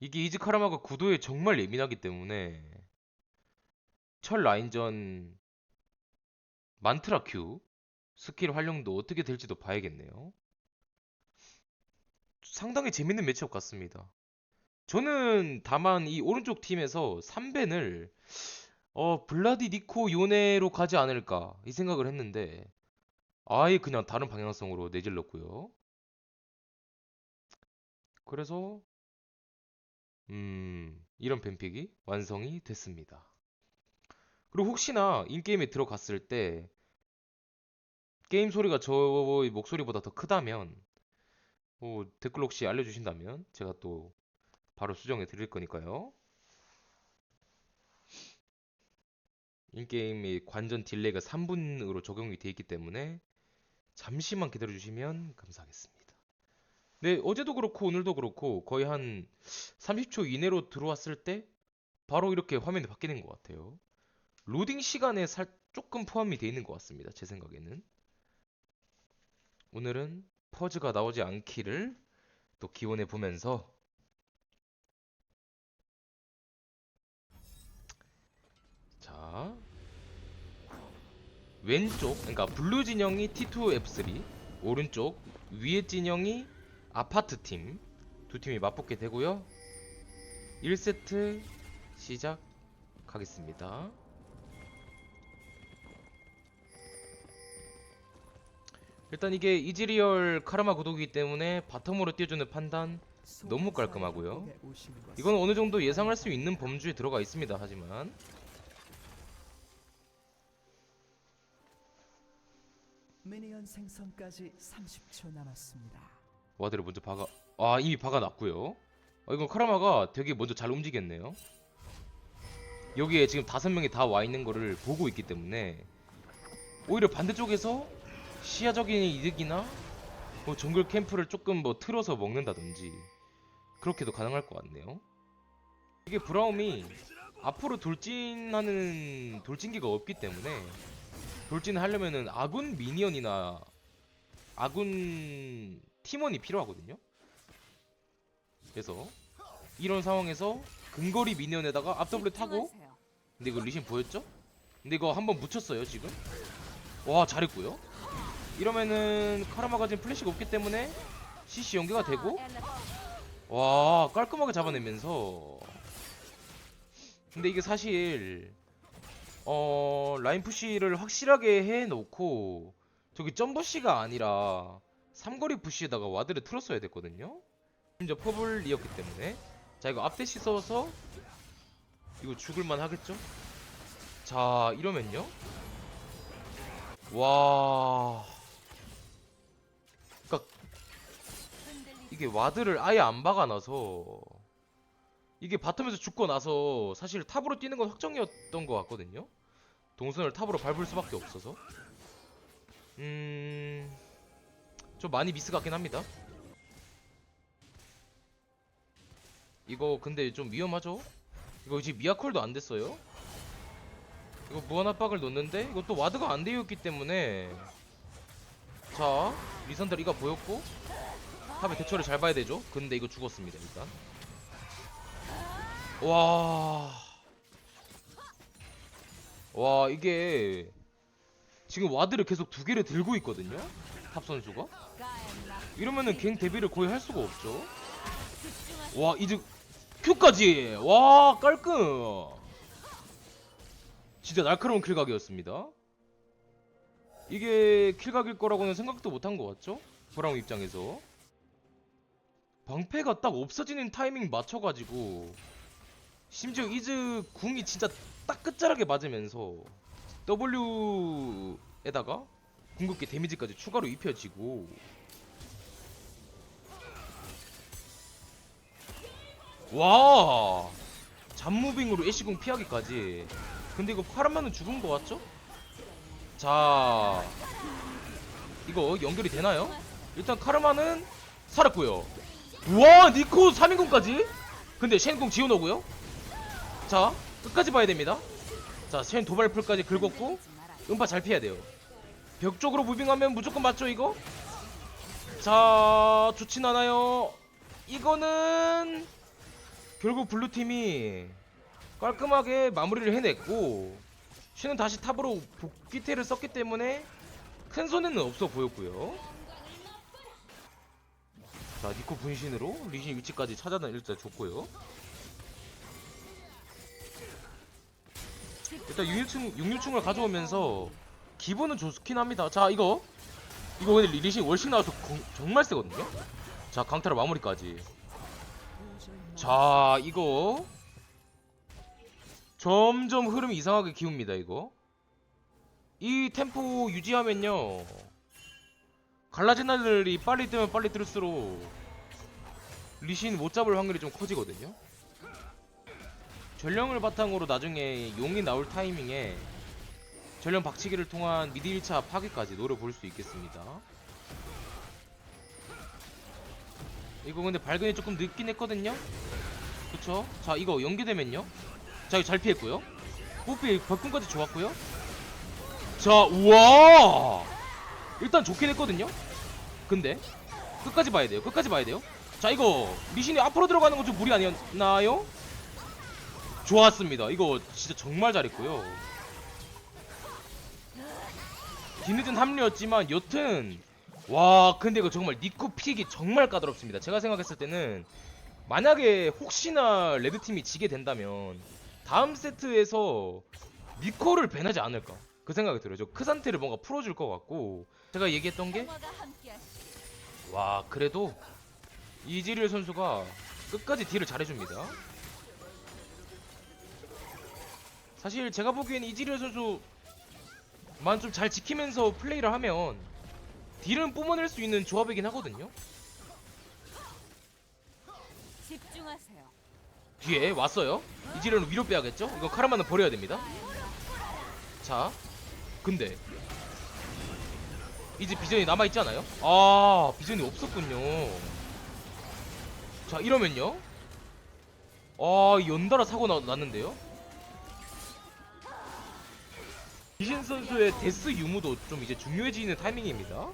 이게 이즈카라마가 구도에 정말 예민하기 때문에 첫 라인전 만트라 큐 스킬 활용도 어떻게 될지도 봐야겠네요. 상당히 재밌는 매치업 같습니다. 저는 다만 이 오른쪽 팀에서 3벤을 어 블라디 니코 요네로 가지 않을까 이 생각을 했는데 아예 그냥 다른 방향성으로 내질렀고요. 그래서 음 이런 뱀픽이 완성이 됐습니다. 그리고 혹시나 인게임에 들어갔을 때 게임 소리가 저의 목소리보다 더 크다면 뭐 댓글 혹시 알려주신다면 제가 또 바로 수정해 드릴 거니까요. 인게임의 관전 딜레이가 3분으로 적용이 되어 있기 때문에 잠시만 기다려 주시면 감사하겠습니다. 네, 어제도 그렇고 오늘도 그렇고 거의 한 30초 이내로 들어왔을 때 바로 이렇게 화면이 바뀌는 것 같아요. 로딩 시간에 살 조금 포함이 되어 있는 것 같습니다. 제 생각에는. 오늘은 퍼즈가 나오지 않기를 또 기원해 보면서 자 왼쪽 그러니까 블루 진영이 T2F3 오른쪽 위에 진영이 아파트 팀 두 팀이 맞붙게 되고요 1세트 시작하겠습니다 일단 이게 이즈리얼 카르마 구독이기 때문에 바텀으로 띄워주는 판단 너무 깔끔하고요. 이건 어느 정도 예상할 수 있는 범주에 들어가 있습니다. 하지만 미니언 생성까지 30초 남았습니다. 와드를 먼저 박아 아 이미 박아놨고요. 아, 이건 카르마가 되게 먼저 잘 움직였네요. 여기에 지금 다섯 명이 다 와 있는 거를 보고 있기 때문에 오히려 반대쪽에서 시야적인 이득이나 뭐 정글 캠프를 조금 뭐 틀어서 먹는다든지 그렇게도 가능할 것 같네요. 이게 브라움이 앞으로 돌진하는 돌진기가 없기 때문에 돌진을 하려면은 아군 미니언이나 아군 팀원이 필요하거든요. 그래서 이런 상황에서 근거리 미니언에다가 앞더블 타고 근데 이거 리신 보였죠? 근데 이거 한번 묻혔어요 지금. 와 잘했고요. 이러면은 카르마가 지금 플래시가 없기 때문에 CC 연계가 되고. 와 깔끔하게 잡아내면서. 근데 이게 사실 어 라인 푸시를 확실하게 해놓고 저기 점버시가 아니라 삼거리 푸시에다가 와드를 틀었어야 됐거든요. 심지어 퍼블이었기 때문에. 자 이거 앞대시 써서 이거 죽을만 하겠죠? 자 이러면요. 와. 그니까 이게 와드를 아예 안 박아놔서 이게 바텀에서 죽고 나서 사실 탑으로 뛰는 건 확정이었던 것 같거든요. 동선을 탑으로 밟을 수밖에 없어서. 음... 좀 많이 미스 같긴 합니다 이거 근데 좀 위험하죠? 이거 지금 미아콜도 안 됐어요? 이거 무한 압박을 놓는데 이거 또 와드가 안 되어 있기 때문에 자 리산들 이가 보였고 탑의 대처를 잘 봐야 되죠? 근데 이거 죽었습니다 일단 와... 와 이게 지금 와드를 계속 두 개를 들고 있거든요? 탑 선수가? 이러면은 갱 데뷔를 거의 할 수가 없죠 와 이제 Q까지 와 깔끔 진짜 날카로운 킬각이었습니다 이게 킬각일 거라고는 생각도 못한 것 같죠? 브라운 입장에서 방패가 딱 없어지는 타이밍 맞춰가지고 심지어 이즈 궁이 진짜 딱 끝자락에 맞으면서 W 에다가 궁극기 데미지까지 추가로 입혀지고. 와! 잡무빙으로 애쉬궁 피하기까지. 근데 이거 카르마는 죽은 거 같죠? 자 이거 연결이 되나요? 일단 카르마는 살았고요. 우와 니코 3인궁까지? 근데 쉔궁 지워놓고요. 자 끝까지 봐야 됩니다. 자 쉔 도발풀까지 긁었고 음파 잘 피해야 돼요 벽 쪽으로 무빙하면 무조건 맞죠 이거? 자 좋진 않아요. 이거는 결국 블루팀이 깔끔하게 마무리를 해냈고 슈는 다시 탑으로 복귀태를 썼기 때문에 큰 손해는 없어 보였고요. 자 니코 분신으로 리신 위치까지 찾아다 일단 줬고요. 일단 6류충, 6류충을 가져오면서 기분은 좋긴 합니다. 자 이거. 이거 근데 리- 리신 월식 나와서 거- 정말 세거든요? 자 강타로 마무리까지. 자 이거. 점점 흐름이 이상하게 기웁니다 이거. 이 템포 유지하면요. 갈라지나들이 빨리 뜨면 빨리 뜰수록 리신 못 잡을 확률이 좀 커지거든요. 전령을 바탕으로 나중에 용이 나올 타이밍에 전령 박치기를 통한 미드 1차 파괴까지 노려볼 수 있겠습니다. 이거 근데 발근이 조금 늦긴 했거든요? 그쵸? 자 이거 연계되면요? 자 이거 잘 피했고요. 뽀삐 벌금까지 좋았고요. 자 우와! 일단 좋긴 했거든요? 근데 끝까지 봐야 돼요. 끝까지 봐야 돼요. 자 이거 미신이 앞으로 들어가는 건 좀 무리 아니었나요? 좋았습니다. 이거 진짜 정말 잘했고요 뒤늦은 합류였지만 여튼 와 근데 이거 정말 니코 픽이 정말 까다롭습니다. 제가 생각했을 때는 만약에 혹시나 레드팀이 지게 된다면 다음 세트에서 니코를 배나지 않을까? 그 생각이 들어요. 저 크산테를 뭔가 풀어줄 것 같고 제가 얘기했던 게 와 그래도 이지리얼 선수가 끝까지 딜을 잘해줍니다. 사실 제가 보기엔 이지리얼 선수 만 좀 잘 지키면서 플레이를 하면 딜은 뿜어낼 수 있는 조합이긴 하거든요 집중하세요. 뒤에 왔어요 이지리얼은 위로 빼야겠죠? 이거 카르마는 버려야 됩니다 자 근데 이제 비전이 남아있지 않아요? 아 비전이 없었군요 자 이러면요 아 연달아 사고 나, 났는데요 비신 선수의 데스 유무도 좀 이제 중요해지는 타이밍입니다.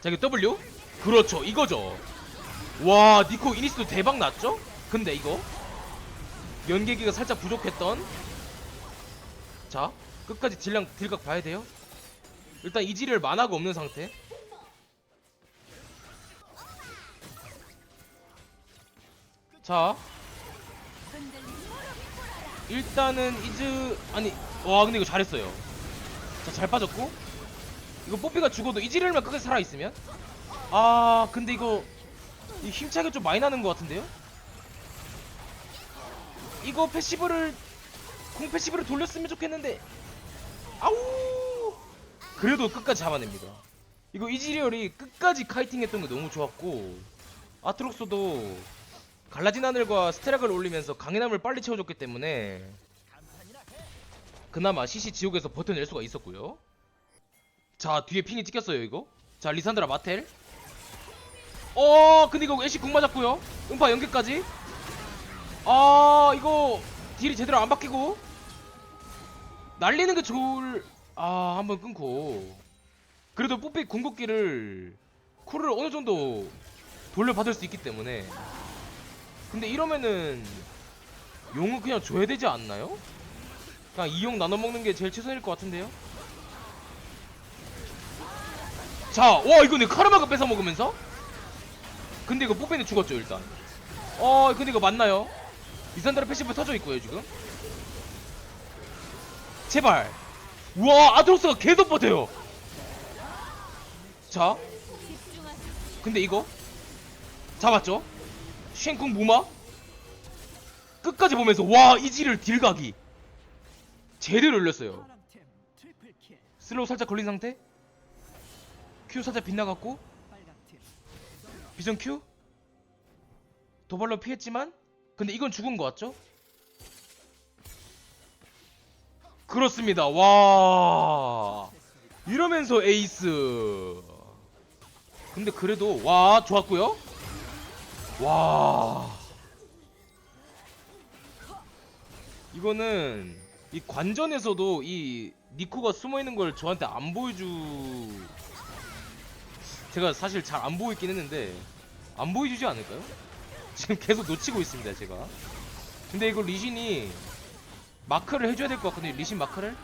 자 이거 W? 그렇죠. 이거죠. 와 니코 이니스도 대박 났죠? 근데 이거? 연계기가 살짝 부족했던? 자 끝까지 딜량 딜각 봐야 돼요? 일단 이지를 만화가 없는 상태. 자 일단은 이즈 아니 와 근데 이거 잘했어요. 자 잘 빠졌고. 이거 뽀삐가 죽어도 이지를만 끝까지 살아있으면? 아 근데 이거 이 힘차게 좀 많이 나는 것 같은데요? 이거 패시브를 공 패시브를 돌렸으면 좋겠는데. 아우! 그래도 끝까지 잡아냅니다. 이거 이지리얼이 끝까지 카이팅했던 게 너무 좋았고. 아트록스도 갈라진 하늘과 스테락을 올리면서 강인함을 빨리 채워줬기 때문에 그나마 CC 지옥에서 버텨낼 수가 있었고요. 자 뒤에 핑이 찍혔어요 이거. 자 리산드라 마텔. 어 근데 이거 애쉬 궁 맞았고요. 음파 연계까지. 아 이거 딜이 제대로 안 박히고. 날리는 게 좋을 아 한번 끊고. 그래도 뽀삐 궁극기를 쿨을 어느 정도 돌려받을 수 있기 때문에 근데 이러면은 용은 그냥 줘야 되지 않나요? 그냥 이용 나눠 먹는 게 제일 최선일 것 같은데요? 자, 와 이거 내 카르마가 뺏어 먹으면서? 근데 이거 뽀삐는 죽었죠 일단. 어, 근데 이거 맞나요? 리산드라 패시브 터져 있고요 지금. 제발. 우와 아드록스가 계속 버텨요. 자. 근데 이거 잡았죠? 쉔쿵 무마 끝까지 보면서 와 이지를 딜각이 제대로 올렸어요. 슬로우 살짝 걸린 상태. 큐 살짝 빗나갔고 비전 큐 도발로 피했지만 근데 이건 죽은 것 같죠? 그렇습니다. 와 이러면서 에이스. 근데 그래도 와 좋았고요. 와. 이거는 이 관전에서도 이 니코가 숨어 있는 걸 저한테 안 보여주 제가 사실 잘 안 보이긴 했는데 안 보여주지 않을까요? 지금 계속 놓치고 있습니다 제가. 근데 이거 리신이 마크를 해줘야 될 것 같거든요 리신 마크를.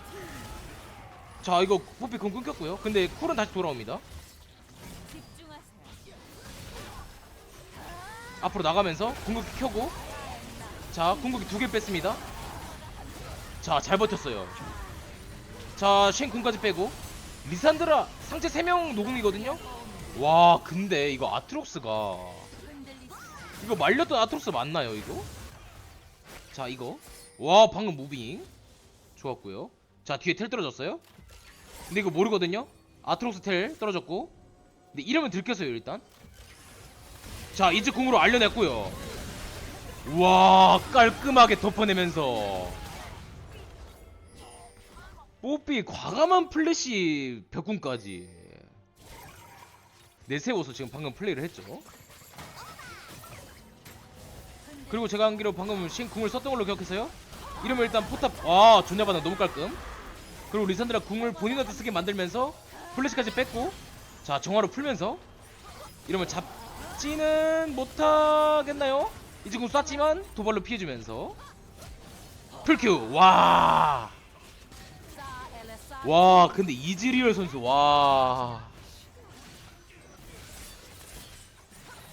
자 이거 뽀삐 금 끊겼고요. 근데 쿨은 다시 돌아옵니다 앞으로 나가면서 궁극기 켜고. 자 궁극기 두 개 뺐습니다. 자 잘 버텼어요. 자 쉔 궁까지 빼고. 리산드라 상체 3명 노궁이거든요? 와 근데 이거 아트록스가. 이거 말렸던 아트록스 맞나요 이거? 자 이거. 와 방금 무빙. 좋았고요. 자 뒤에 텔 떨어졌어요? 근데 이거 모르거든요? 아트록스 텔 떨어졌고. 근데 이러면 들켰어요 일단 자 이제 궁으로 알려냈고요. 와 깔끔하게 덮어내면서. 뽀삐 과감한 플래시 벽궁까지. 내세워서 지금 방금 플레이를 했죠. 그리고 제가 한 기로 방금 신 궁을 썼던 걸로 기억해서요. 이러면 일단 포탑 와 존나 반응 너무 깔끔. 그리고 리산드라 궁을 본인한테 쓰게 만들면서 플래시까지 뺐고 자 정화로 풀면서 이러면 잡 지는 못하겠나요? 이제 궁 쐈지만 도발로 피해주면서 풀큐 와. 와 근데 이즈리얼 선수 와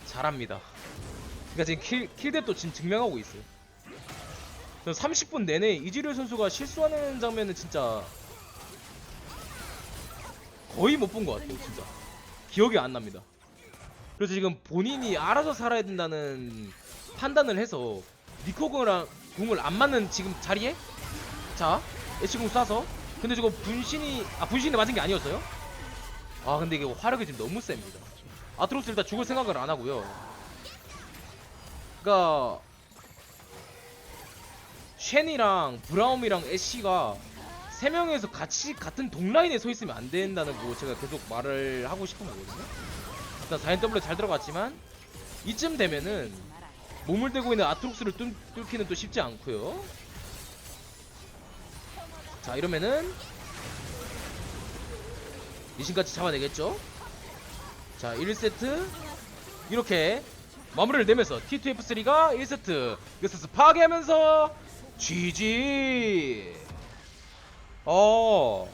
잘합니다. 그러니까 지금 킬, 킬댓도 지금 증명하고 있어요. 저 30분 내내 이지료 선수가 실수하는 장면은 진짜 거의 못 본 것 같아요, 진짜. 기억이 안 납니다. 그래서 지금 본인이 알아서 살아야 된다는 판단을 해서 니코공이랑 공을 안 맞는 지금 자리에 자 애쉬공 쏴서 근데 저거 분신이 아 분신이 맞은 게 아니었어요? 아 근데 이게 화력이 지금 너무 셉니다. 아트로스 일단 죽을 생각을 안 하고요. 그니까 쉔이랑 브라움이랑 애쉬가 세 명에서 같이 같은 동라인에 서 있으면 안 된다는 거 제가 계속 말을 하고 싶은 거거든요. 일단 4NW 잘 들어갔지만 이쯤 되면은 몸을 대고 있는 아트록스를 뚫, 뚫기는 또 쉽지 않고요. 자 이러면은 리신같이 잡아내겠죠. 자 1세트 이렇게 마무리를 내면서 T2F3가 1세트 넥서스 파괴하면서 GG 어